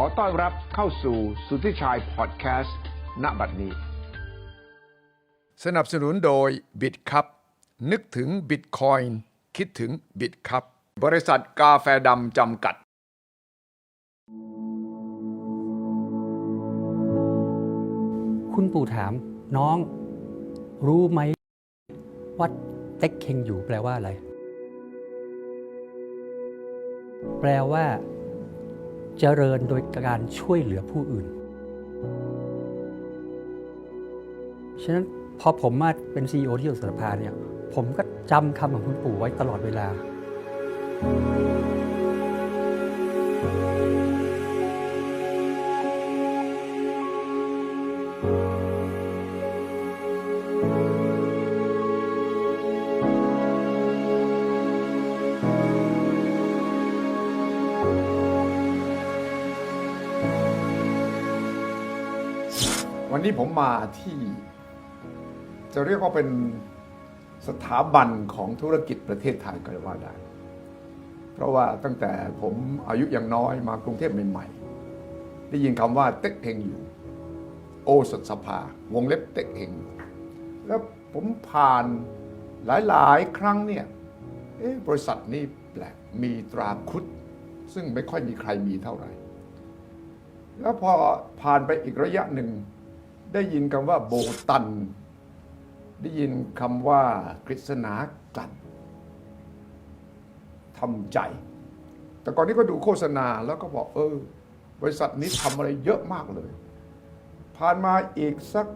อต้อนรับเข้าสู่สุทธิชัยพอดแคสต์ณบัดนี้ สนับสนุนโดยบิตคัพนึกถึงบิตคอยน์คิดถึงบิตคัพบริษัทกาแฟดำจำกัด คุณปู่ถามน้อง รู้ไหมว่าเต็กเคงอยู่แปลว่าอะไร แปลว่า เจริญโดยการช่วยเหลือผู้อื่น ฉะนั้นพอผมมาเป็น CEO ที่สถภาเนี่ยผมก็จำคำของคุณปู่ไว้ตลอดเวลา วันนี้ผมมาที่ จะเรียกว่าเป็นสถาบันของธุรกิจประเทศไทยก็ว่าได้ เพราะว่าตั้งแต่ผมอายุยังน้อยมากรุงเทพใหม่ๆ ได้ยินคำว่าเต็กเฮงอยู่ โอสถสภา วงเล็บเต็กเฮงแล้วผมผ่านหลายๆ ครั้งเนี่ยบริษัทนี้แปลกมีตราครุฑซึ่งไม่ค่อยมีใครมีเท่าไหร่ แล้วพอผ่านไปอีกระยะหนึ่ง ได้ยินคำว่าโบตัน ได้ยินคำว่ากฤษณากลัดทำใจ แต่ก่อนนี้ก็ดูโฆษณาแล้วก็บอกเออบริษัทนี้ทำอะไรเยอะมากเลย ผ่านมาอีกสัก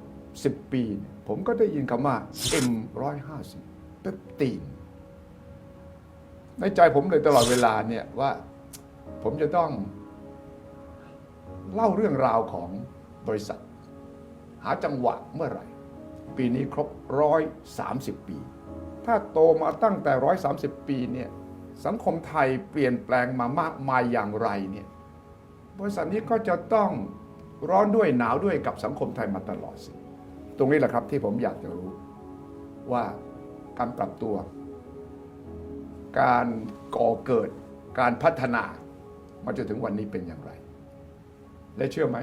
สิบปี ผมก็ได้ยินคำว่า M150 เปปตีน ในใจผมเลยตลอดเวลาเนี่ยว่าผมจะต้องเล่าเรื่องราวของบริษัท หาจังหวะเมื่อไหร่ ปีนี้ครบร้อยสามสิบปี ถ้าโตมาตั้งแต่ร้อยสามสิบปีเนี่ยสังคมไทยเปลี่ยนแปลงมามากมายอย่างไรเนี่ยบริษัทนี้ก็จะต้องร้อนด้วยหนาวด้วยกับสังคมไทยมาตลอดสิ ตรงนี้แหละครับที่ผมอยากจะรู้ว่าการปรับตัว การก่อเกิดการพัฒนามาจนถึงวันนี้เป็นอย่างไร และเชื่อไหม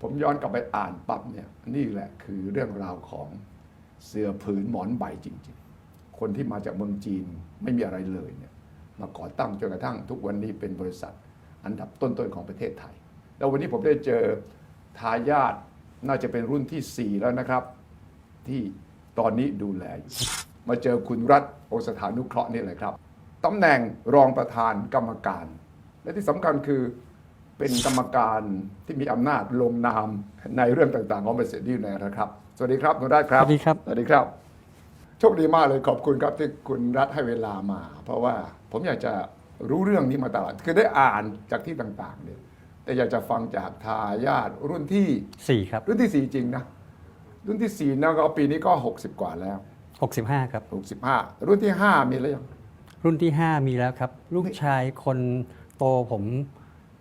ผมย้อนกลับไปอ่านปั๊บเนี่ยนี่แหละคือเรื่องราวของเสื้อผืนหมอนใบจริง ๆ คนที่มาจากเมืองจีนไม่มีอะไรเลยเนี่ยมาก่อตั้งจนกระทั่งทุกวันนี้เป็นบริษัทอันดับต้นๆของประเทศไทย แล้ววันนี้ผมได้เจอทายาทน่าจะเป็นรุ่นที่ 4 แล้วนะครับ ที่ตอนนี้ดูแลอยู่มาเจอคุณรัฐโอสถานุเคราะห์นี่เลยครับตำแหน่งรองประธานกรรมการ และที่สำคัญคือ เป็นกรรมการที่มีอำนาจลงนามในเรื่องต่างๆ ของบริษัทดีแลนะครับ สวัสดีครับคุณรัฐครับ สวัสดีครับ สวัสดีครับ โชคดีมากเลยขอบคุณครับที่คุณรัฐให้เวลามา เพราะว่าผมอยากจะรู้เรื่องนี้มาตลอดคือได้อ่านจากที่ต่างๆเนี่ยแต่อยากจะฟังจากทายาทรุ่นที่4ครับ รุ่นที่สี่จริงนะ รุ่นที่สี่นะก็ปีนี้ก็ 60 กว่าแล้ว 65 ครับ 65 รุ่นที่ 5 มีแล้วยังรุ่นที่ 5 มีแล้วครับ ลูกชายคนโตผม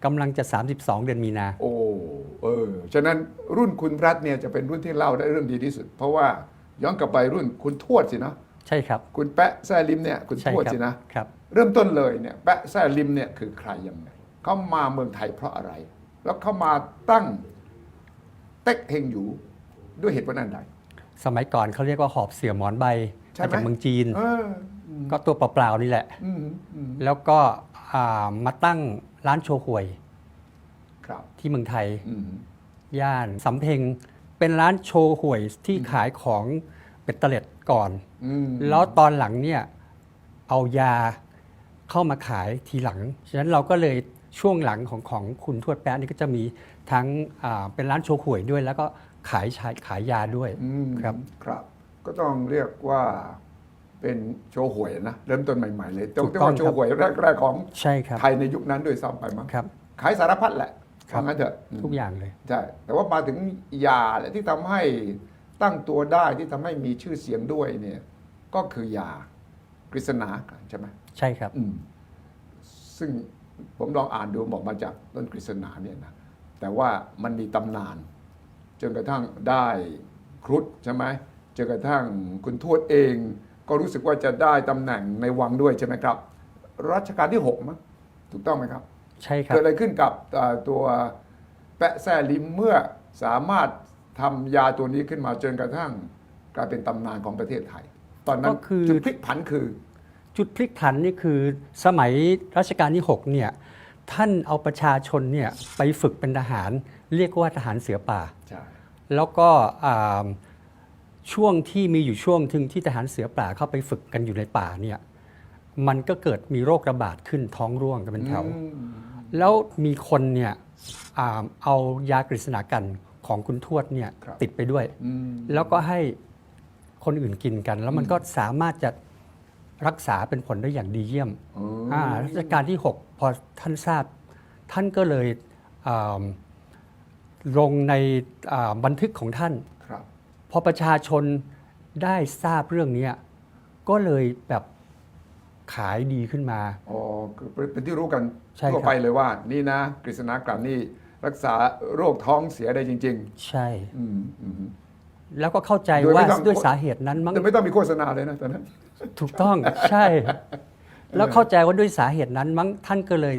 กำลังจะ 32 เดือนมีนา โอ้เออฉะนั้นรุ่นคุณรัฐเนี่ยจะเป็นรุ่นที่เล่าได้เรื่องดีที่สุด เพราะว่าย้อนกลับไปรุ่นคุณทวดสินะใช่ครับ คุณแปะแซ่ลิมเนี่ยคุณใช่ทวดครับสินะครับ เริ่มต้นเลยเนี่ยแปะแซ่ลิมเนี่ยคือใครยังไงเขามาเมืองไทยเพราะอะไร แล้วเขามาตั้งเต็กเฮงอยู่ด้วยเหตุผลอันใดสมัยก่อนเขาเรียกว่าหอบเสื่อหมอนใบใช่ไหมมาจากเมืองจีนเอออืมก็ตัวเปล่าๆนี่แหละอืมอืมแล้วก็อ่ามาตั้ง ร้านโชห่วยครับที่เมืองไทย อืมย่านสำเพ็ง เป็นร้านโชห่วยที่ขายของเป็ดเตล็ดก่อน อืมแล้วตอนหลังเนี่ยเอายาเข้ามาขายทีหลัง ฉะนั้นเราก็เลยช่วงหลังของของคุณทวดแป๊ะนี่ก็จะมีทั้งอ่าเป็นร้านโชห่วยด้วย แล้วก็ขายชายขายยาด้วย อืมครับ ครับ ก็ต้องเรียกว่า เป็นโชว์หวยนะ เริ่มต้นใหม่ ๆ เลยต้องถูกเรียกต้องว่าโชว์หวยแรก ๆ ของใช่ครับไทยในยุคนั้นด้วยซ้ำไปมั้งครับ ขายสารพัดแหละครับว่างั้นเถอะอืมทุกอย่างเลยใช่แต่ว่ามาถึงยาแหละที่ทำให้ตั้งตัวได้ที่ทำให้มีชื่อเสียงด้วยเนี่ยก็คือยากฤษณาใช่ไหมใช่ครับอืมซึ่งผมลองอ่านดูบอกมาจากต้นกฤษณาเนี่ยนะแต่ว่ามันมีตำนาน จนกระทั่งได้ครุฑใช่ไหมจนกระทั่งคุณทวดเอง ก็รู้สึกว่าจะได้ตำแหน่งในวังด้วยใช่ไหมครับ รัชกาลที่หกมั้งถูกต้องไหมครับ ใช่ครับ เกิดอะไรขึ้นกับเอ่อตัวแปะแซ่ลิมเมื่อสามารถทำยาตัวนี้ขึ้นมาจนกระทั่งกลายเป็นตำนานของประเทศไทย ตอนนั้นก็คือจุดพลิกผันคือ จุดพลิกผันนี่คือสมัยรัชกาลที่6เนี่ยท่านเอาประชาชนเนี่ยไปฝึกเป็นทหาร เรียกว่าทหารเสือป่าใช่แล้วก็อ่า ช่วงที่มีอยู่ช่วงถึงที่ทหารเสือป่าเข้าไปฝึกกันอยู่ในป่าเนี่ยมันก็เกิดมีโรคระบาดขึ้นท้องร่วงกันเป็นแถวอืมแล้วมีคนเนี่ยอ่าเอายากฤษณากันของคุณทวดเนี่ยติดไปด้วยอืมแล้วก็ให้คนอื่นกินกัน แล้วมันก็สามารถจะรักษาเป็นผลได้อย่างดีเยี่ยมอ๋ออ่ารัชกาลที่ 6 พอท่านทราบ ท่านก็เลยอ่าลงในอ่าบันทึกของท่านครับ พอประชาชนได้ทราบเรื่องเนี้ยก็เลยแบบขายดีขึ้นมา อ๋อคือเป็นที่รู้กันใช่ครับทั่วไปเลยว่า นี่นะ กฤษณากรรมนี่รักษาโรคท้องเสียได้จริงใช่ๆอืมอืมแล้วก็เข้าใจโดยไม่ว่าต้องด้วยสาเหตุนั้นมั้งแต่ไม่ต้องมีโฆษณาเลยนะตอนนั้น ถูกต้องใช่ แล้วเข้าใจว่าด้วยสาเหตุนั้นมั้งท่านก็เลย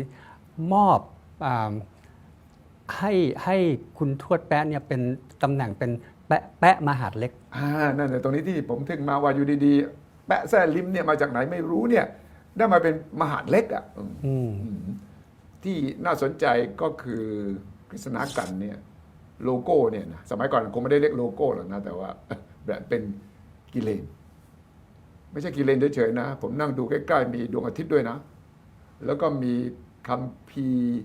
มอบอาให้ให้คุณทวดแปะเนี่ยเป็นตำแหน่งเป็น แปะแปะมหาดเล็กอ่านั่นแหละตรงนี้ที่ผมถึงมาว่าอยู่ดีๆ แปะแซ่ลิมเนี่ยมาจากไหนไม่รู้เนี่ยได้มาเป็นมหาดเล็กอะอืมอืมอืมที่น่าสนใจก็คือกฤษณากันเนี่ยโลโก้เนี่ยนะสมัยก่อนคงไม่ได้เรียกโลโก้หรอกนะแต่ว่าแบบเป็นกิเลน ไม่ใช่กิเลนเฉยๆนะ ผมนั่งดูใกล้ๆมีดวงอาทิตย์ด้วยนะ แล้วก็มีคำพีร์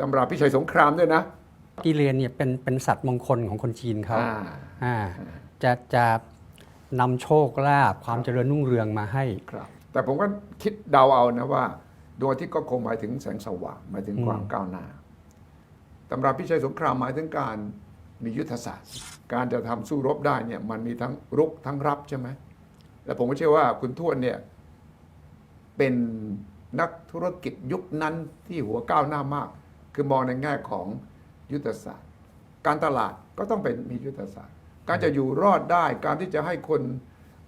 ตำราพิชัยสงครามด้วยนะ กิเลนเนี่ยเป็นเป็นสัตว์มงคลของคนจีนเขาอ่าอ่าจะจะนำโชคลาภความเจริญรุ่งเรืองมาให้ครับ แต่ผมก็คิดเดาเอานะว่าดวงอาทิตย์ก็คงหมายถึงแสงสว่างหมายถึงความก้าวหน้าตำราพิชัยสงครามหมายถึงการมียุทธศาสตร์ การจะทำสู้รบได้เนี่ยมันมีทั้งรุกทั้งรับใช่ไหมและผมก็เชื่อว่าคุณทวดเนี่ยเป็นนักธุรกิจยุคนั้นที่หัวก้าวหน้ามาก คือมองในแง่ของ ยุทธศาสตร์ การตลาดก็ต้องเป็นมียุทธศาสตร์ การจะอยู่รอดได้การที่จะให้คน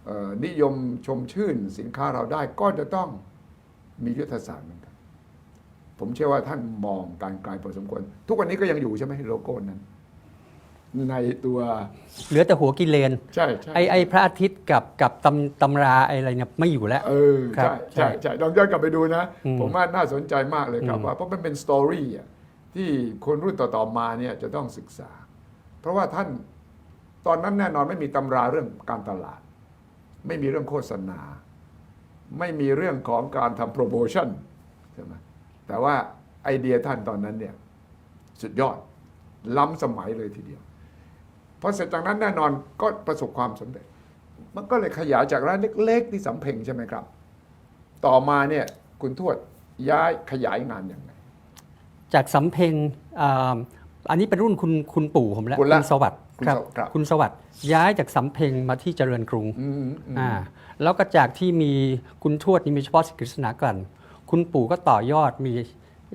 เอ่อนิยมชมชื่นสินค้าเราได้ก็จะต้องมียุทธศาสตร์เหมือนกัน ผมเชื่อว่าท่านมองการไกลพอสมควร ทุกวันนี้ก็ยังอยู่ใช่ไหมโลโก้นั้น ในตัวเหลือแต่หัวกิเลน ใช่ใช่ไอไอพระอาทิตย์กับกับตำตำราไออะไรเนี่ยไม่อยู่แล้ว เออครับใช่ใช่ใช่ลองย้อนกลับไปดูนะอืมผมว่าน่าสนใจมากเลยครับอืมว่าเพราะมันเป็นสตอรี่อะ ที่คนรุ่นต่อๆมาเนี่ยจะต้องศึกษา เพราะว่าท่านตอนนั้นแน่นอนไม่มีตำราเรื่องการตลาด ไม่มีเรื่องโฆษณา ไม่มีเรื่องของการทำโปรโมชั่นใช่ไหมแต่ว่าไอเดียท่านตอนนั้นเนี่ยสุดยอดล้ำสมัยเลยทีเดียวพอเสร็จจากนั้นแน่นอนก็ประสบความสำเร็จ มันก็เลยขยายจากร้านเล็ก ๆ ที่สำเพ็งใช่ไหมครับ ต่อมาเนี่ยคุณทวดย้ายขยายงานอย่างไร จากสำเพ็งอ่าอันนี้เป็นรุ่นคุณคุณปู่ผมแล้วคุณละณสวัสดิ์คุณครับสวัสดิ์ครับ คุณสวัสดิ์ย้ายจากสำเพ็งมาที่เจริญกรุงอืมอืมอ่าแล้วก็จากที่มีคุณทวดนี่มีเฉพาะกฤษณากลั่นคุณปู่ก็ต่อยอดมี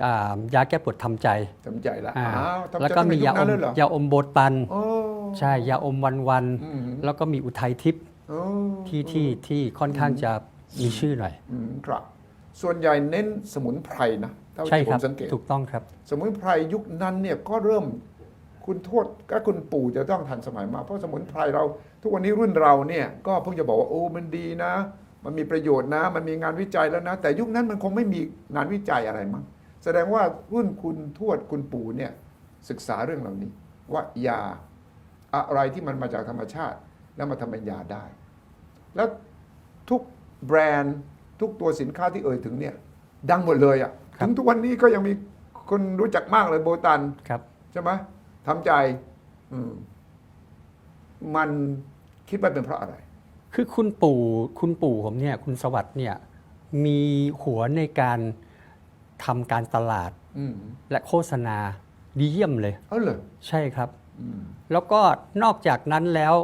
อ่ายาแก้ปวดทำใจสนใจละอ่าอ้าวทำใจแล้วก็มียาตั้องแต่มนั้นเลยเหรอยาอมโบตัน โอ้ ใช่ยาอมวันวันๆอืม แล้วก็มีอุทัยทิพย์โอ้ ที่ที่ที่ค่อนข้างจะมีชื่อหน่อย อืมครับ ส่วนใหญ่เน้นสมุนไพรนะเท่าใช่ที่ผครับมสังเกต ถูกต้องครับ สมุนไพรยุคนั้นเนี่ยก็เริ่มคุณโทษก็คุณปู่จะต้องทันสมัยมากเพราะสมุนไพรเรา ทุกวันนี้รุ่นเราเนี่ยก็เพิ่งจะบอกว่าโอ้มันดีนะ มันมีประโยชน์นะ มันมีงานวิจัยแล้วนะ แต่ยุคนั้นมันคงไม่มีงานวิจัยอะไรมั้งแสดงว่ารุ่นคุณทวดคุณปู่เนี่ยศึกษาเรื่องเหล่านี้ ว่ายาอะไรที่มันมาจากธรรมชาติ แล้วมาทำเป็นยาได้ แล้วทุกแบรนด์ทุกตัวสินค้าที่เอ่ยถึงเนี่ยดังหมดเลยอะครับ ถึงทุกวันนี้ก็ยังมีคนรู้จักมากเลยโบตันครับ ใช่ไหมทำใจ อืม มันคิดว่าเป็นเพราะอะไร คือคุณปู่คุณปู่ผมเนี่ย คุณสวัสด์เนี่ย มีหัวในการทำการตลาดอืมและโฆษณาดีเยี่ยมเลย เอาเลยใช่ครับ อืมแล้วก็นอกจากนั้นแล้ว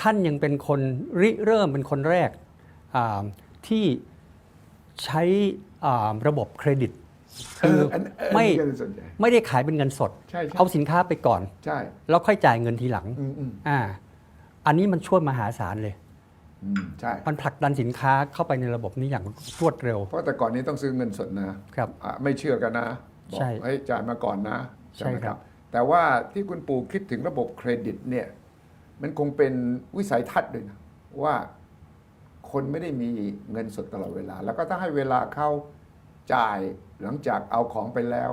ท่านยังเป็นคนริเริ่มเป็นคนแรกอ่าที่ใช้อ่า ระบบเครดิตคืออันอันไม่นี้ก็สนใจไม่ได้ขายเป็นเงินสดใช่ใช่เอาสินค้าไปก่อนใช่แล้วค่อยจ่ายเงินทีหลังอืมอืมอ่าอันนี้มันช่วยมหาศาลเลยอืมใช่มันผลักดันสินค้าเข้าไปในระบบนี้อย่างรวดเร็ว เพราะแต่ก่อนนี้ต้องซื้อเงินสดนะครับอะไม่เชื่อกันนะบอกใช่ให้ยจ่ายมาก่อนนะใช่ไหมครับ แต่ว่าที่คุณปู่คิดถึงระบบเครดิตเนี่ยมันคงเป็นวิสัยทัศน์ด้วยนะว่า คนไม่ได้มีเงินสดตลอดเวลา แล้วก็ถ้าให้เวลาเขาจ่ายหลังจากเอาของไปแล้ว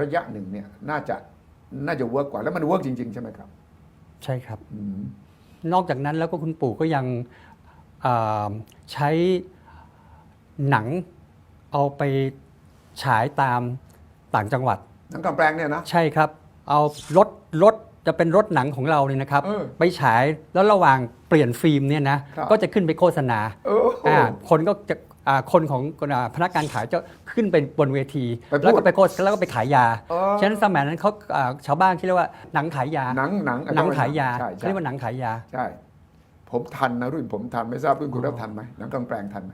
ระยะหนึ่งเนี่ยน่าจะน่าจะเวิร์กกว่าแล้วมันเวิร์กจริง ๆ ใช่ไหมครับ ใช่ครับ อืม นอกจากนั้นแล้วก็คุณปู่ก็ยังอ่าใช้หนังเอาไปฉายตามต่างจังหวัด หนังกำแปลงเนี่ยนะ ใช่ครับ เอารถรถ จะเป็นรถหนังของเราเนี่ยนะครับ เออไปฉายแล้วระหว่างเปลี่ยนฟิล์มเนี่ยนะครับก็จะขึ้นไปโฆษณาเอออ่าคนก็จะอ่าคนของอ่าพนักงานขายจะขึ้นไปบนเวที ไปพูดแล้วก็ไปโฆษแล้วก็ไปขายยาอ๋อ ฉะนั้นสมัยนั้นเขาอ่าชาวบ้านคิดเรียกว่าหนังขายยาหนังหนังหนังขายยาใช่เขาใช่เรียกว่าหนังขายยา ใช่ ผมทันนะรุ่นผมทันไม่ทราบรุ่นคุณอ๋อรับทันไหมหนังกลางแปลงทันไหม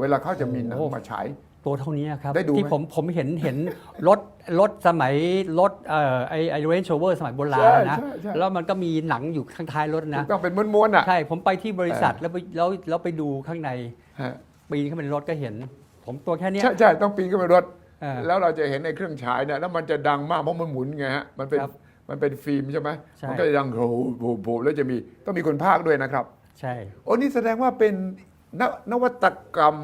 เวลาเขาจะมีหนังโอ้มาฉาย ตัวเท่านี้ครับ ได้ดูไหมที่ผมผมเห็นเห็นรถรถสมัยรถเอ่อไอไอเรนโชเวอร์สมัยโบราณนะ ใช่ใช่แล้วมันก็มีหนังอยู่ข้างท้ายรถถูนะกต้องเป็นม้วนๆอะใช่ผมไปที่บริษัทเออแล้วไปแล้วแล้วไปดูข้างในฮะปีนเข้าไปในรถก็เเห็น ผมตัวแค่เนี้ย ใช่ใช่ต้องปีนขึ้นไปรถ เออแล้วเราจะเห็นในเครื่องฉายเนี่ยแล้วมันจะดังมากเพราะมันหมุนไงฮะมันเป็นครับมันเป็นฟิล์มใช่ไหมใช่ มันก็จะดังโผล่โผล่โผล่แล้วจะมีต้องมีคนพากย์ด้วยนะครับ ใช่ โอ้นี่แสดงว่าเป็นนนวัตกรรม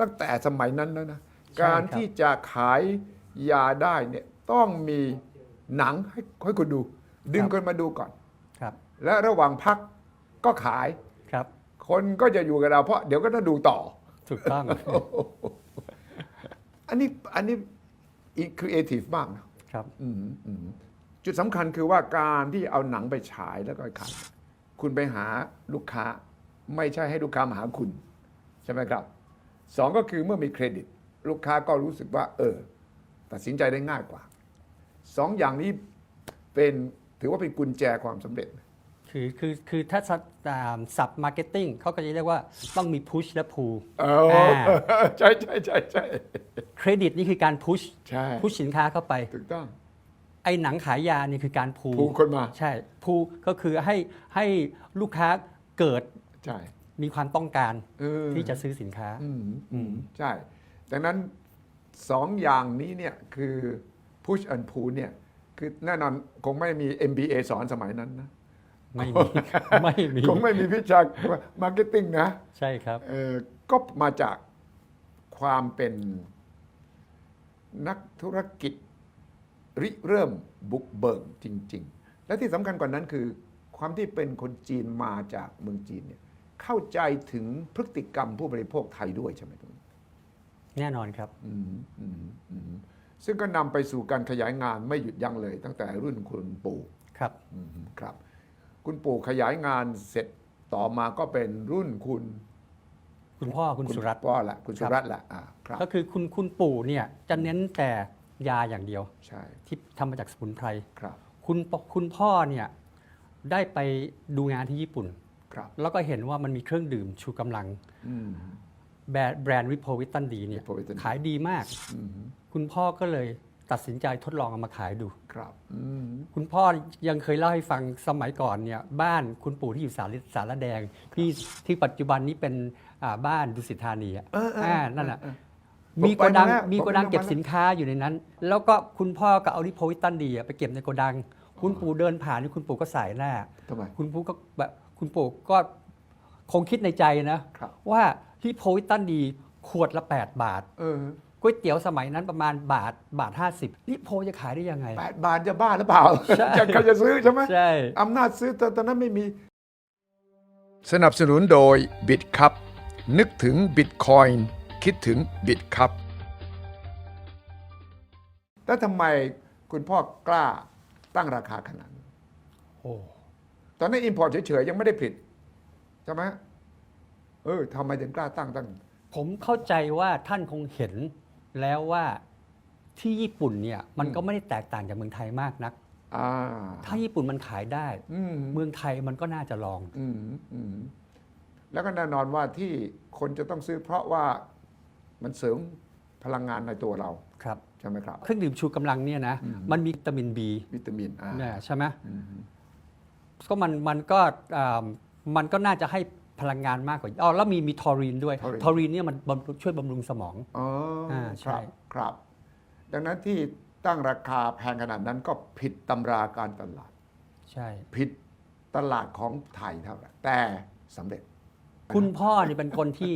ตั้งแต่สมัยนั้นแล้วนะการที่จะขายยาได้เนี่ยต้องมีหนังให้ให้คนดู ดึงคนมาดูก่อนครับ และระหว่างพักก็ขายครับ คนก็จะอยู่กับเราเพราะเดี๋ยวก็ต้องดูต่อถูกต้องอันนี้อันนี้อีครีเอทีฟมากนะครับอืมอืมจุดสำคัญคือว่าการที่เอาหนังไปฉายแล้วก็ขายคุณไปหาลูกค้า ไม่ใช่ให้ลูกค้ามาหาคุณ ใช่ไหมครับ สองก็คือเมื่อมีเครดิต ลูกค้าก็รู้สึกว่า เออ ตัดสินใจได้ง่ายกว่าสองอย่างนี้เป็นถือว่าเป็นกุญแจความสำเร็จ คือคือคือถ้าสับสับมาร์เก็ตติ้งเขาก็จะเรียกว่าต้องมีพุชและพูเอออ่าใช่ใช่ใช่ใช่เครดิตนี่คือการพุชใช่พุชสินค้าเข้าไปถูกต้องไอ้หนังขายยานี่คือการพูผูกคนมา ใช่พูก็คือให้ให้ลูกค้าเกิดใช่ มีความต้องการเออที่จะซื้อสินค้า อืมอืมใช่ ดังนั้นสองอย่างนี้เนี่ยคือ push and pull เนี่ยคือแน่นอนคงไม่มี MBA สอนสมัยนั้นนะ ไม่มี ไม่มีคงไม่มีวิชา marketing นะใช่ครับเออก็มาจากความเป็นนักธุรกิจ ริเริ่มบุกเบิกจริง ๆ และที่สำคัญกว่านั้นคือ ความที่เป็นคนจีนมาจากเมืองจีนเนี่ย เข้าใจถึงพฤติกรรมผู้บริโภคไทยด้วยใช่ไหมตรงนี้แน่นอนครับอืมอืมอืมซึ่งก็นำไปสู่การขยายงานไม่หยุดยั้งเลย ตั้งแต่รุ่นคุณปู่ครับอืมครับ คุณปู่ขยายงานเสร็จต่อมาก็เป็นรุ่นคุณคุณพ่อคุณสุรัตน์พ่อละคุณสุรัตน์ละอ่าครับก็คือคุณคุณปู่เนี่ยจะเน้นแต่ยาอย่างเดียวใช่ที่ทำมาจากสมุนไพรครับ คุณปคุณพ่อเนี่ยได้ไปดูงานที่ญี่ปุ่น ครับแล้วก็เห็นว่ามันมีเครื่องดื่มชูกำลัง อืม แบรนด์แบรนด์วิโพวิตันดีเนี่ย Ripovitan D ขายดีมาก อืมคุณพ่อก็เลยตัดสินใจทดลองเอามาขายดู ครับอืมคุณพ่อยังเคยเล่าให้ฟังสมัยก่อนเนี่ยบ้านคุณปู่ที่อยู่สารสารแดง ที่ที่ปัจจุบันนี้เป็นอ่าบ้านดุสิตธานีอะเออเอออ่านั่นแหละ เออมีโกดังผมไปมาแล้วมีโกดังผมไปมาเก็บสินค้าอยู่ในนั้น แล้วก็คุณพ่อก็เอาลิโพวิตันดีอะไปเก็บในโกดัง คุณปู่เดินผ่านนี่คุณปู่ก็ใส่หน้าทำไม คุณปู่ก็แบบ คุณปู่ก็คงคิดในใจนะ ครับ ว่าลิโพวิตันดีขวดละ 8 บาทเออก๋วยเตี๋ยวสมัยนั้นประมาณบาทบาท 50ลิโพจะขายได้ยังไง แปดบาทจะบ้าหรือเปล่า ใช่ จะใครจะซื้อใช่ไหมใช่ อำนาจซื้อตอนตอนนั้นไม่มี สนับสนุนโดย บิตครับ นึกถึงบิตคอยน์คิดถึงบิตครับ แล้วทำไมคุณพ่อกล้าตั้งราคาขนาดนั้น โอ้ ตอนนั้นอินพอร์ตเฉยๆยังไม่ได้ผลิตใช่ไหมเออทำไมถึงกล้าตั้งตั้ง ผมเข้าใจว่าท่านคงเห็นแล้วว่าที่ญี่ปุ่นเนี่ยมันก็ไม่ได้แตกต่างจากเมืองไทยมากนัก อ่า ถ้าญี่ปุ่นมันขายได้ อืมเมืองไทยมันก็น่าจะลอง อืมอืมแล้วก็แน่นอนว่าที่คนจะต้องซื้อเพราะว่ามันเสริมพลังงานในตัวเราครับ ใช่ไหมครับ เครื่องดื่มชูกำลังเนี่ยนะอืมมันมีวิตามิน B วิตามินอ่าเนี่ยใช่ไหม อืม ก็มันมันก็อ่ามันก็น่าจะให้พลังงานมากกว่าอ๋อแล้วมีมีทอรีนด้วย taurine ทอรีนเนี่ยมันบำรุงช่วยบำรุงสมองอ๋ออาใช่ครับครับ ดังนั้นที่ตั้งราคาแพงขนาดนั้นก็ผิดตำราการตลาด ใช่ ผิดตลาดของไทยเท่าไหร่แต่สำเร็จ คุณพ่อนี่เป็นคนที่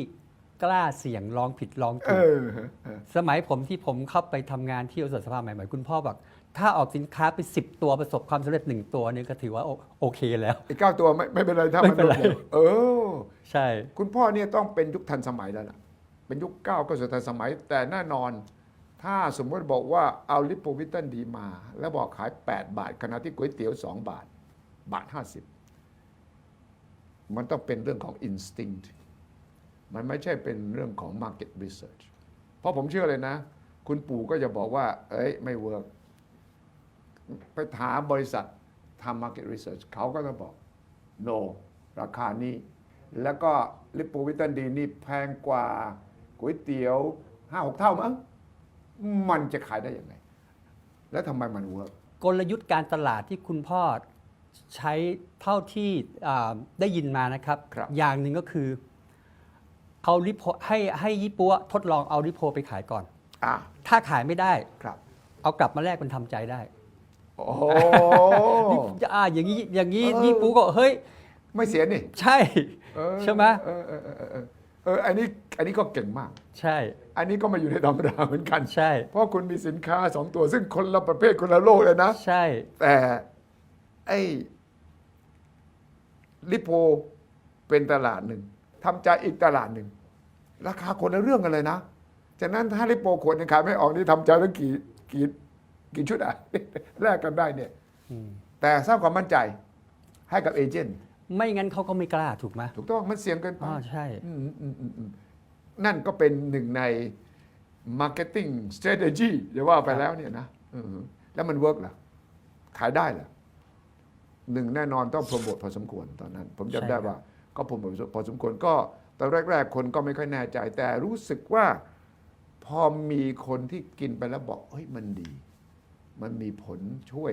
กล้าเสี่ยงลองผิดลองเอถูกอเออสมัยผมที่ผมเข้าไปทำงานที่อุตสาหสภาใหม่ๆคุณพ่อบอก ถ้าออกสินค้าไปสิบตัวประสบความสำเร็จหนึ่งตัวเนี่ยก็ถือว่าโอโอเคแล้ว อีกเก้าตัวไม่ไม่เป็นไรถ้าไม่มันเป็นไร โดดเดี่ยวเออ ใช่ คุณพ่อเนี่ยต้องเป็นยุคทันสมัยแล้วล่ะ เป็นยุคเก้าก็สุดทันสมัย แต่แน่นอน ถ้าสมมติบอกว่าเอาลิโปวิตันดีมา แล้วบอกขาย 8 บาท ขณะที่ก๋วยเตี๋ยว 2 บาท บาท 50 มันต้องเป็นเรื่องของ instinct มันไม่ใช่เป็นเรื่องของ market research เพราะผมเชื่อเลยนะ คุณปู่ก็จะบอกว่า เอ้ย ไม่เวิร์ก ไปถามบริษัททำ market research เขาก็จะบอก no ราคานี้ แล้วก็ลิปโปวิตันดีนี่แพงกว่าก๋วยเตี๋ยวห้าหกเท่ามั้งมันจะขายได้ยังไง แล้วทำไมมันเวิร์กกลยุทธ์การตลาดที่คุณพ่อใช้เท่าที่อ่าได้ยินมานะครับครับอย่างหนึ่งก็คือเอาริโพให้ให้ยี่ปัวทดลองเอาริโพไปขายก่อนอะถ้าขายไม่ได้ครับเอากลับมาแลกเป็นทำใจได้ โอ้โหนี่อ่าอย่างนี้อย่างนี้เออยี่ปูก็เฮ้ย ไม่เสียนี่ใช่ เออใช่ไหมเออเออเออเออเออเอออันนี้อันนี้ก็เก่งมาก ใช่ อันนี้ก็มาอยู่ในตำราเหมือนกัน ใช่ เพราะคุณมีสินค้าสองตัวซึ่งคนละประเภทคนละโลกเลยนะ ใช่ แต่ไอ้ลิโพเป็นตลาดหนึ่งทำใจอีกตลาดหนึ่ง ราคาคนละเรื่องกันเลยนะ ฉะนั้นถ้าลิโพขวดหนึงขายไม่ออกนี่ทำใจแล้วกี่กี่ กี่ชุดอะ แลกกันได้เนี่ยอืมแต่สร้างความมั่นใจให้กับเอเจนต์ไม่งั้นเขาก็ไม่กล้าถูกไหมถูกต้องมันเสี่ยงเกินไปอ๋อใช่อืมอืมอืมอืมนั่นก็เป็นหนึ่งใน marketing strategy จะว่าไปแล้วเนี่ยนะอืมแล้วมันเวิร์กเหรอขายได้เหรอหนึ่งแน่นอนต้องโปรโมทพอสมควรตอนนั้น ผมใช่จำได้ครับว่า ก็โปรโมทพอสมควรก็ตอนแรก ๆ คนก็ไม่ค่อยแน่ใจ แต่รู้สึกว่าพอมีคนที่กินไปแล้วบอกเฮ้ยมันดี มันมีผลช่วย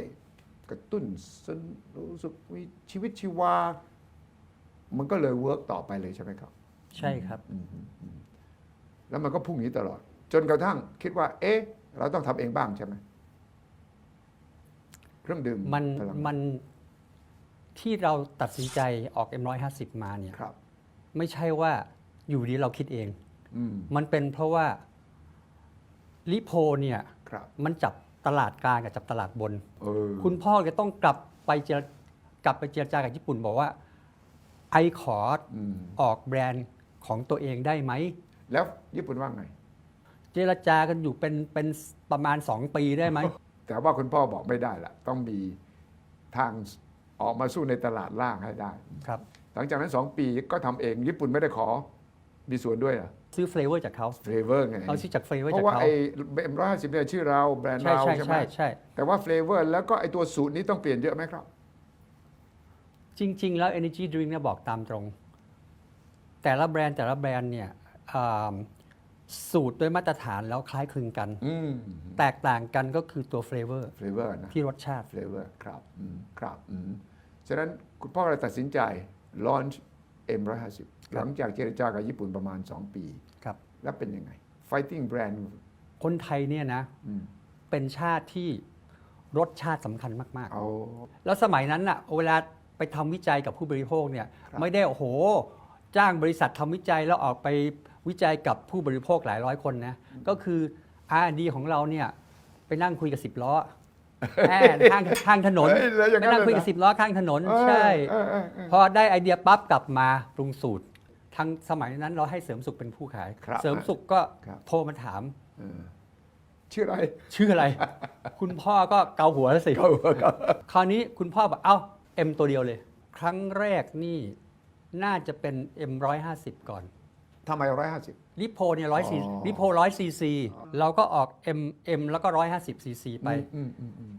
กระตุ้นสนรู้สึกมีชีวิตชีวา มันก็เลยเวิร์กต่อไปเลยใช่ไหมครับ ใช่ครับ อืมอืมอืมแล้วมันก็พุ่งอย่างนี้ตลอด จนกระทั่งคิดว่า เอ๊ะ เราต้องทำเองบ้างใช่ไหมเครื่องดื่มมันพลังมันที่เราตัดสินใจออก M150 มาเนี่ยครับ ไม่ใช่ว่าอยู่ดีเราคิดเอง อืมมันเป็นเพราะว่าลิโพเนี่ย ครับ มันจับ ตลาดกลางกับจับตลาดบน เออคุณพ่อจะต้องกลับไปเจรกลับไปเจรจากับญี่ปุ่นบอกว่า ไอขออืมออกแบรนด์ของตัวเองได้ไหม แล้วญี่ปุ่นว่าไง เจรจากันอยู่เป็นเป็นประมาณ 2 ปีได้ไหม แต่ว่าคุณพ่อบอกไม่ได้ละต้องมีทางออกมาสู้ในตลาดล่างให้ได้ ครับ หลังจากนั้นสองปีก็ทำเองญี่ปุ่นไม่ได้ขอ มีส่วนด้วยเหรอซื้อเฟลเวอร์จากเขาเฟเวอร์ไงเอาซื้อจากเฟลเวอร์เพจากราะว่าเขา ไอ้เอ็มร้อยห้าสิบเนี่ยชื่อเราแบรนด์ใช่เราใช่ใช่ไหมใช่ใช่ แต่ว่าเฟเวอร์แล้วก็ไอ้ตัวสูตรนี้ต้องเปลี่ยนเยอะไหมครับ จริง ๆ แล้ว Energy Drink เนี่ยบอกตามตรง แต่ละแบรนด์แต่ละแบรนด์เนี่ยอ่าสูตรด้วยมาตรฐานแล้วคล้ายคลึงกัน อืมแตกต่างกันก็คือตัวเฟลเวอร์เฟเวอร์นะ ที่รสชาติเฟเวอร์ครับอืมครับอืมฉะนั้นคุณพ่อเลยตัดสินใจ launch M150 หลังจากเจรจากับญี่ปุ่นประมาณ 2 ปี ครับ แล้วเป็นยังไง fighting brand คนไทยเนี่ยนะอืมเป็นชาติที่รสชาติสำคัญมากเอาๆแล้วสมัยนั้นน่ะเวลาไปทำวิจัยกับผู้บริโภคเนี่ยครับไม่ได้โอ้โห จ้างบริษัททำวิจัยแล้วออกไปวิจัยกับผู้บริโภคหลายร้อยคนนะ ก็คือ R&D ของเราเนี่ยไปนั่งคุยกับสิบล้อแอบข้างข้างถนนเฮ้ยแล้วอย่างไปนั้นนั่งคุยเลยกับนะสิบล้อข้างถนนเออใช่เออเออเออพอได้ไอเดียปั๊บกลับมาปรุงสูตรทางสมัยนั้นเราให้เสริมสุขเป็นผู้ขาย ครับเสริมสุขก็ครับ โทรมาถาม เออชื่ออะไรชื่ออะไร คุณพ่อก็เกาหัวแล้วสิ เขาเขาคราวนี้คุณพ่อบอกเอ้า M ตัวเดียวเลย ครั้งแรกนี่น่าจะเป็น M 150 ก่อนทำไมร้อยห้าสิบ ลิโพเนี่ยร้อยซีอ๋อ ลิโพร้อยซีซีเราก็ออก M M แล้วก็ร้อยห้าสิบซีซีไป อืมอืมอืม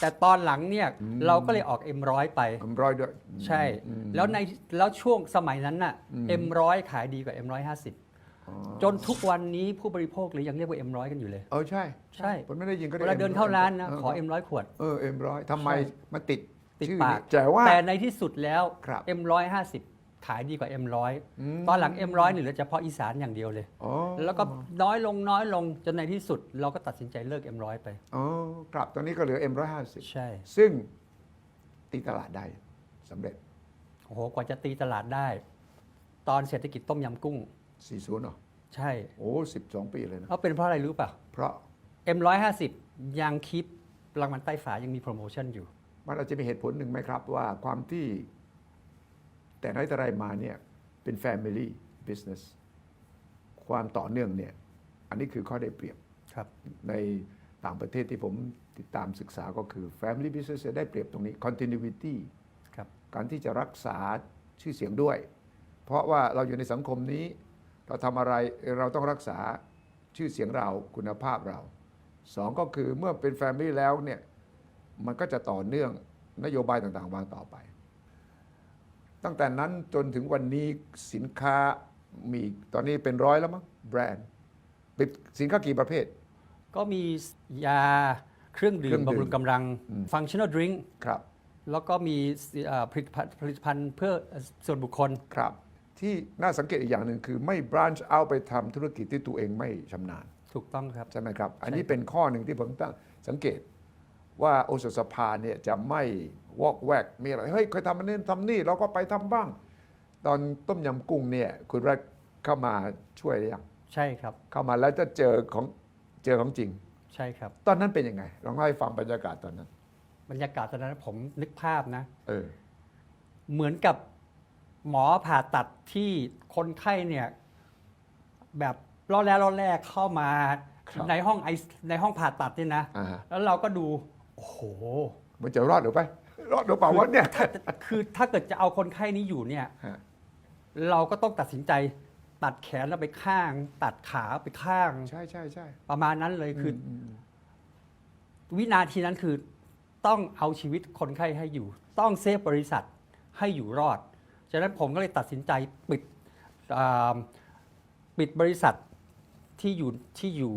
แต่ตอนหลังเนี่ยอืมเราก็เลยออก M ร้อยไปอืมร้อยด้วยใช่ อืม แล้วในแล้วช่วงสมัยนั้นน่ะ อืม M ร้อยขายดีกว่า M ร้อยห้าสิบอ๋อจนทุกวันนี้ผู้บริโภคเลยยังเรียกว่า M ร้อยกันอยู่เลย เออใช่ ใช่ผมไม่ได้ยินก็เวลาเดินเข้าร้านนะขอ M ร้อยขวด เออเอ็มร้อยทำไมใช่มันติดติดชื่อปาก นี้แต่ว่า แต่ในที่สุดแล้ว ครับ M ร้อยห้าสิบ ขายดีกว่า M100 อืมตอนหลัง M100 นี่เหลือเฉพาะอีสานอย่างเดียวเลยอ๋อแล้วก็น้อยลงน้อยลงจนในที่สุด เราก็ตัดสินใจเลิก M100 ไปอ๋อครับตอนนี้ก็เหลือ M150 ใช่ ซึ่งตีตลาดได้สำเร็จโอ้โหกว่าจะตีตลาดได้ ตอนเศรษฐกิจต้มยำกุ้ง 40เหรอใช่ โอ้12 ปีเลยนะเอาเป็นเพราะอะไรรู้ป่ะ เพราะ M150 ยังคิปรางวัลใต้ฝายังมีโปรโมชั่นอยู่ มันอาจจะมีเหตุผลหนึ่งไหมครับว่าความที่ แต่ไหนแต่ไรมาเนี่ยเป็น Family Business ความต่อเนื่องเนี่ยอันนี้คือข้อได้เปรียบครับในต่างประเทศที่ผมติดตามศึกษาก็คือ Family Business จะได้เปรียบตรงนี้ Continuity ครับการที่จะรักษาชื่อเสียงด้วย เพราะว่าเราอยู่ในสังคมนี้ เราทำอะไรเราต้องรักษาชื่อเสียงเราคุณภาพเราสองก็คือเมื่อเป็นแฟมิลี่แล้วเนี่ยมันก็จะต่อเนื่องนโยบายต่างๆ วางต่อไป ตั้งแต่นั้นจนถึงวันนี้สินค้ามีตอนนี้เป็นร้อยแล้วมั้งแบรนด์เป็นสินค้ากี่ประเภท ก็มียาเครื่องดื่เครื่มองดื่มบำรุงกำลังอืม functional drink ครับแล้วก็มีเอ่อผลิตภัณฑ์ผลิตภัณฑ์เพื่อส่วนบุคคลครับ ที่น่าสังเกตอีกอย่างหนึ่งคือไม่ branch out ไปทำธุรกิจที่ตัวเองไม่ชำนาญ ถูกต้องครับ ใช่ไหมครับ อันนี้เป็นข้อหนึ่งที่ผมตั้งสังเกต ว่าโอสถสภาเนี่ยจะไม่วอกแวกมีอะไรเฮ้ยเคยทำอันนี้ทำนี่เราก็ไปทำบ้าง ตอนต้มยำกุ้งเนี่ยคุณรักเข้ามาช่วยหรือยังใช่ครับ เข้ามาแล้วจะเจอของเจอของจริง ใช่ครับ ตอนนั้นเป็นยังไงลองเล่าให้ฟังบรรยากาศตอนนั้น บรรยากาศตอนนั้นผมนึกภาพนะ เออ เหมือนกับหมอผ่าตัดที่คนไข้เนี่ย แบบรอดแล้วรอดแรกเข้ามา ครับในห้องไอในห้องผ่าตัดเนี่ยนะ อ่าฮะ แล้วเราก็ดู โอ้โห มันจะรอดหรือไป รอดหรือเปล่าวะเนี่ยคือถ้าเกิดจะเอาคนไข้นี้อยู่เนี่ย ฮะเราก็ต้องตัดสินใจตัดแขนเราไปข้าง ตัดขาไปข้าง ใช่ใช่ใช่ประมาณนั้นเลยคืออมวินาทีนั้นคือต้องเอาชีวิตคนไข้ให้อยู่ ต้องเซฟบริษัทให้อยู่รอด ฉะนั้นผมก็เลยตัดสินใจปิดอ่าปิดบริษัทที่อยู่ที่อยู่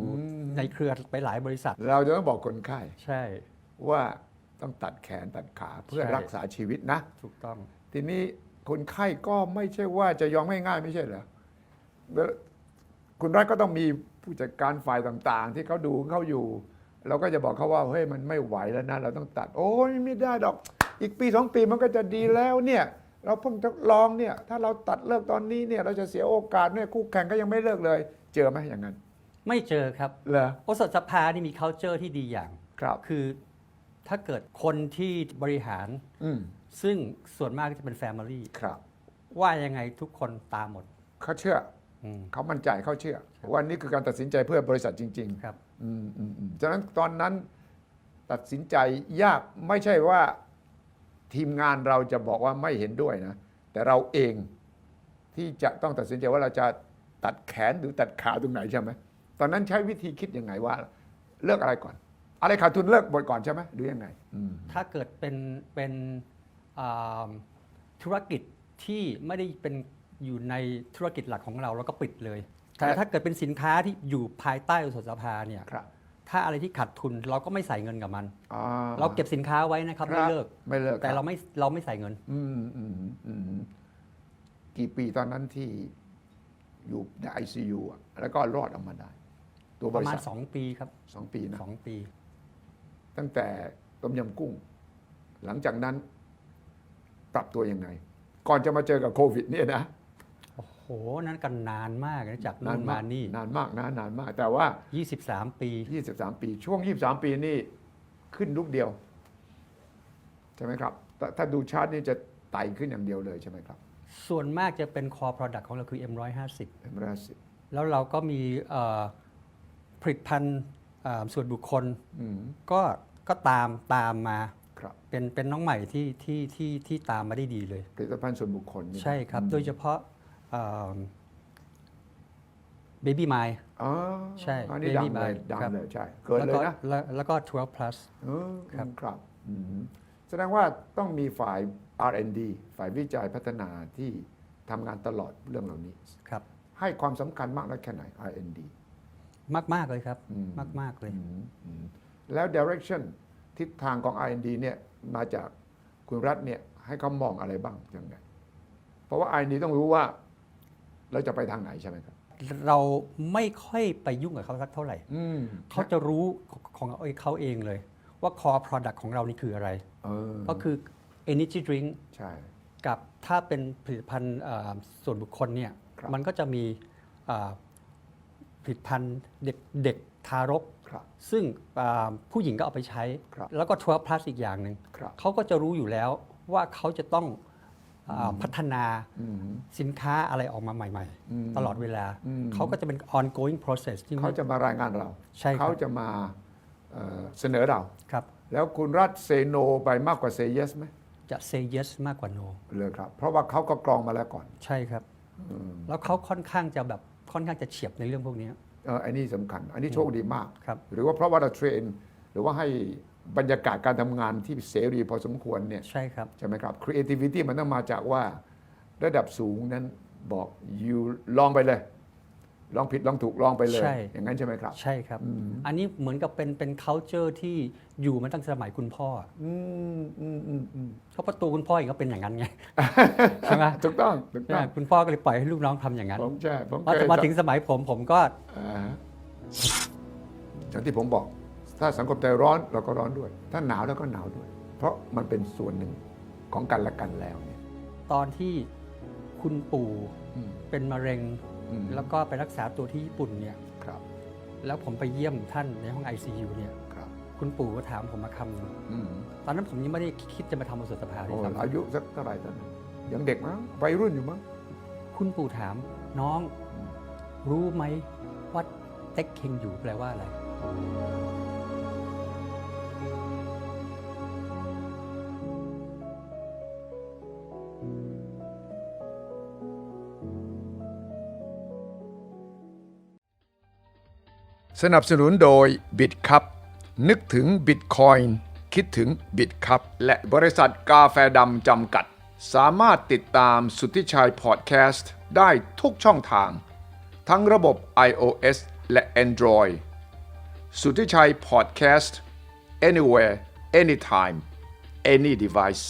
ในเครือไปหลายบริษัท เราจะต้องบอกคนไข้ ใช่ ว่าต้องตัดแขนตัดขาเพื่อใช่รักษาชีวิตนะ ถูกต้อง ทีนี้คนไข้ก็ไม่ใช่ว่าจะยอมง่ายๆไม่ใช่เหรอแล้วคุณรัฐก็ต้องมีผู้จัดการฝ่ายต่าง ๆ ที่เขาดูเขาอยู่ เราก็จะบอกเขาว่าเฮ้ยมันไม่ไหวแล้วนะเราต้องตัด โอ้ยไม่ได้ดอก อีกปีสองปีมันก็จะดีแล้วเนี่ย เราเพิ่งทดลองเนี่ย ถ้าเราตัดเลิกตอนนี้เนี่ย เราจะเสียโอกาสเนี่ยคู่แข่งก็ยังไม่เลิกเลย เจอไหมอย่างนั้น ไม่เจอครับเหรอโอสถสภานี่มี culture ที่ดีอย่างครับคือ ถ้าเกิดคนที่บริหาร อืมซึ่งส่วนมากจะเป็น Family ครับว่ายังไงทุกคนตามหมดเขาเชื่ออืม เขามั่นใจเขาเชื่อว่านี่คือการตัดสินใจเพื่อบริษัทจริง ๆ ครับ อืมอืมอืมฉะนั้นตอนนั้นตัดสินใจยากไม่ใช่ว่าทีมงานเราจะบอกว่าไม่เห็นด้วยนะ แต่เราเองที่จะต้องตัดสินใจว่าเราจะตัดแขนหรือตัดขาตรงไหนใช่ไหมตอนนั้นใช้วิธีคิดยังไงว่า เลิกอะไรก่อน อะไรขาดทุนเลิกหมดก่อนใช่ไหมหรือยังไงอืม ถ้าเกิดเป็นเป็นอ่าธุรกิจที่ไม่ได้เป็นอยู่ในธุรกิจหลักของเราเราก็ปิดเลย แต่ครับถ้าเกิดเป็นสินค้าที่อยู่ภายใต้อุตสาหสภาเนี่ยครับถ้าอะไรที่ขาดทุนเราก็ไม่ใส่เงินกับมัน อ่เราเก็บสินค้าไวนะครับไม่เลิกไม่เลิกแต่คบเราไม่เราไม่ใส่เงิน อืมอืมอืมกี่ปีตอนนั้นที่อยู่ในไอซียูแล้วก็รอดออกมาได้ ตัวบประริมาณ ษัท2 ปีครับ สองปีนะ 2 ปี ตั้งแต่ต้มยำกุ้ง หลังจากนั้นปรับตัวยังไง ก่อนจะมาเจอกับโควิดเนี่ยนะโอ้โห นั้นกันนานมากนะจากนู่นมมานี่ นานมากนะนานมาก แต่ว่า 23 ปี 23 ปี ช่วง 23 ปีนี่ขึ้นลูกเดียว ใช่ไหมครับแต่ถ้าดูชาร์ตนี่จะไต่ขึ้นอย่างเดียวเลยใช่ไหมครับ ส่วนมากจะเป็น core product ของเราคือ M150 เป็นราศีแล้วเราก็มีเอ่อผลิตภัณฑ์เอ่อ ส่วนบุคคลอืมก็ก็ตามตามมาครับเป็นเป็นน้องใหม่ที่ที่ที่ที่ตามมาได้ดีเลยผลิตภัณฑ์ส่วนบุคคลนี่ใช่ครับอืมโดยเฉพาะเบบี้ไมล์อ๋อใช่อันนี้ดัง Baby เลย Mind ดังครับเลยใช่เกินแล้วเลก็ยนะแล้วแล้วก็ 12 plus เออครับครับอืมแสดงว่าต้องมีฝ่าย R&D ฝ่ายวิจัยพัฒนาที่ทำงานตลอดเรื่องเหล่านี้ครับให้ความสำคัญมากน้อยแค่ไหน R&D มากมาก ๆ เลยครับ อืมมากมาก ๆ เลย อืมอืมแล้ว direction ทิศทางของ R&D เนี่ยมาจากคุณรัฐเนี่ยให้เขามองอะไรบ้างยังไงเพราะว่าไอ้นี้ต้องรู้ว่า เราจะไปทางไหนใช่ไหมครับ เราไม่ค่อยไปยุ่งกับเขาสักเท่าไหร่ อืมเขาจะรู้ของเขาเองเลย ว่า core product ของเรานี่คืออะไร เออก็คือ energy drink ใช่ กับถ้าเป็นผลิตภัณฑ์เอ่อส่วนบุคคลเนี่ย ครับ มันก็จะมีเอ่อ ผลิตภัณฑ์เด็กเด็กทารก ครับ ซึ่งอ่าผู้หญิงก็เอาไปใช้ ครับแล้วก็12 plus อีกอย่างหนึ่งครับ เขาก็จะรู้อยู่แล้วว่าเขาจะต้องอาพัฒนาอืม สินค้าอะไรออกมาใหม่ อืมๆ ตลอดเวลา อืม เขาก็จะเป็น ongoing process ที่เขาจะมารายงานเราใช่ครับ เขาจะมาเอ่อเสนอเรา ครับ แล้วคุณรัฐเซโนไปมากกว่าเซเยสไหมจะ say yes มากกว่า no เลยครับ เพราะว่าเขาก็กรองมาแล้วก่อน ใช่ครับ แล้วเขาค่อนข้างจะแบบ ค่อนข้างจะเฉียบในเรื่องพวกนี้ เอออันนี้สำคัญ อันนี้โชคดีมาก ครับ หรือว่าเพราะว่าเราเทรน หรือว่าให้บรรยากาศการทำงานที่เสรีพอสมควรเนี่ยใช่ครับ ใช่ไหมครับ creativity มันต้องมาจากว่าระดับสูงนั้นบอก you ลองไปเลย ลองผิดลองถูกลองไปเลย ใช่ อย่างนั้นใช่ไหมครับ ใช่ครับอันนี้เหมือนกับเป็นเป็น culture ที่อยู่มาตั้งแต่สมัยคุณพ่ออืมอืมอืมอืมเพราะประตูคุณพ่อเองก็เป็นอย่างนั้นไง ใช่ไหมถูกต้องถูกต้องใช่คุณพ่อก็เลยปล่อยให้ลูกน้องทำอย่างนั้นผมใช่ผมพอเคยมาถึงสมัยผมผมก็อ่าฮะอย่างที่ผมบอก ถ้าสังคมใจร้อนเราก็ร้อนด้วย ถ้าหนาวเราก็หนาวด้วย เพราะมันเป็นส่วนหนึ่งของกันและกันแล้วเนี่ยตอนที่คุณปู่อืมเป็นมะเร็งอืม แล้วก็ไปรักษาตัวที่ญี่ปุ่นเนี่ยครับ แล้วผมไปเยี่ยมท่านในห้อง ICU เนี่ยครับคุณปู่ก็ถามผมมาคำหนึ่งอืมตอนนั้นผมยังไม่ได้คิดจะมาทำบทสภาเลโอ้ยซ้ำอายุสักเท่าไหร่ตอนนั้นยังเด็กมั้งวัยรุ่นอยู่มั้งคุณปู่ถามน้องรู้ไหมว่าเต็กเคงอยู่แปลว่าอะไร สนับสนุนโดยบิตคัพนึกถึงบิตคอยน์คิดถึงบิตคัพและบริษัทกาแฟดำจำกัด สามารถติดตามสุทธิชัยพอดแคสต์ได้ทุกช่องทาง ทั้งระบบ iOS และ Android สุทธิชัยพอดแคสต์ anywhere anytime any device